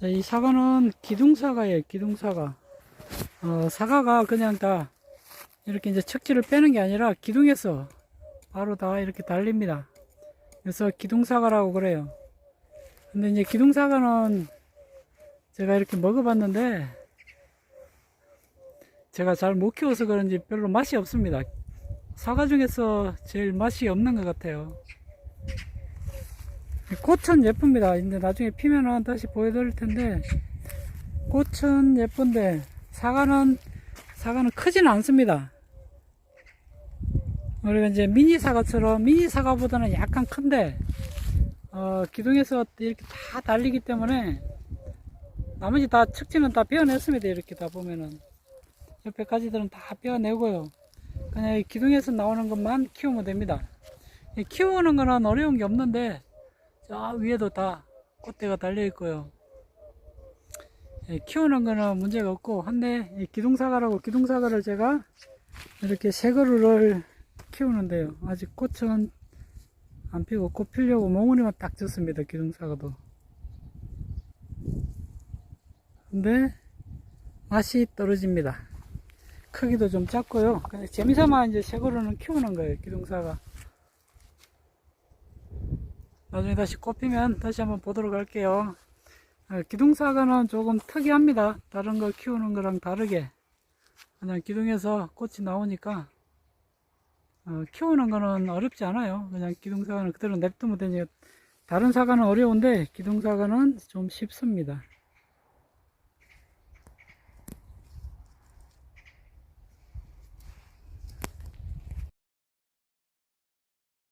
자, 이 사과는 기둥사과예요, 기둥사과. 어, 사과가 그냥 다 이렇게 이제 척지를 빼는 게 아니라 기둥에서 바로 다 이렇게 달립니다. 그래서 기둥사과라고 그래요. 근데 이제 기둥사과는 제가 이렇게 먹어봤는데 제가 잘 못 키워서 그런지 별로 맛이 없습니다. 사과 중에서 제일 맛이 없는 것 같아요. 꽃은 예쁩니다. 이제 나중에 피면은 다시 보여드릴 텐데 꽃은 예쁜데 사과는 사과는 크지는 않습니다. 우리가 이제 미니 사과처럼 미니 사과보다는 약간 큰데 어, 기둥에서 이렇게 다 달리기 때문에 나머지 다 척지는 다 베어냈습니다. 이렇게 다 보면은 옆에 가지들은 다 베어내고요. 그냥 이 기둥에서 나오는 것만 키우면 됩니다. 이 키우는 거는 어려운 게 없는데 저 위에도 다 꽃대가 달려 있고요. 예, 키우는 거는 문제가 없고 한데 이 기둥사과라고 기둥사과를 제가 이렇게 세 그루를 키우는데요. 아직 꽃은 안 피고 꽃 피려고 몽우리만 딱 졌습니다. 기둥사과도. 근데 맛이 떨어집니다. 크기도 좀 작고요. 그냥 재미삼아 이제 세 그루는 키우는 거예요. 기둥사과. 나중에 다시 꽃피면 다시 한번 보도록 할게요. 어, 기둥사과는 조금 특이합니다. 다른 거 키우는 거랑 다르게. 그냥 기둥에서 꽃이 나오니까, 어, 키우는 거는 어렵지 않아요. 그냥 기둥사과는 그대로 냅두면 되니까. 다른 사과는 어려운데, 기둥사과는 좀 쉽습니다.